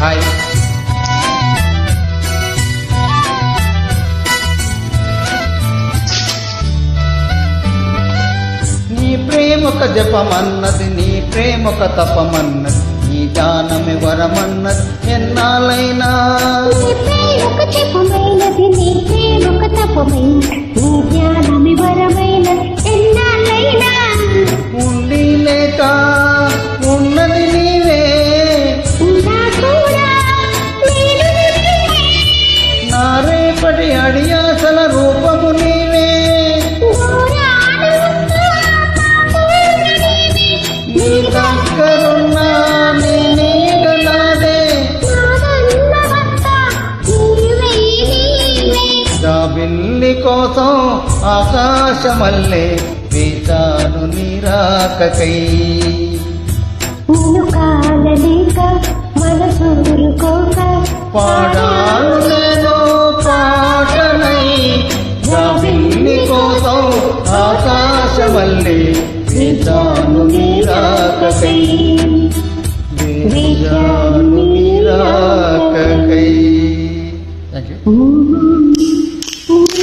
ภัย నీ ప్రేమొక జపమన్నది నీ ప్రేమొక తపమన్నది నీ దానమే వరమన్నది ఎన్నాలైనా నీ ప్రేమొక జపమైనది నీ ప్రేమొక తపమైనది. జాబిల్లి కోసం ఆకాశమల్లే వేచాను నీరాకకై. నిన్ను కాలలేక మనసూరుకోక పాడాను నేను పాటనై జాబిల్లి కోసం ఆకాశమల్లే వేచాను Thank you.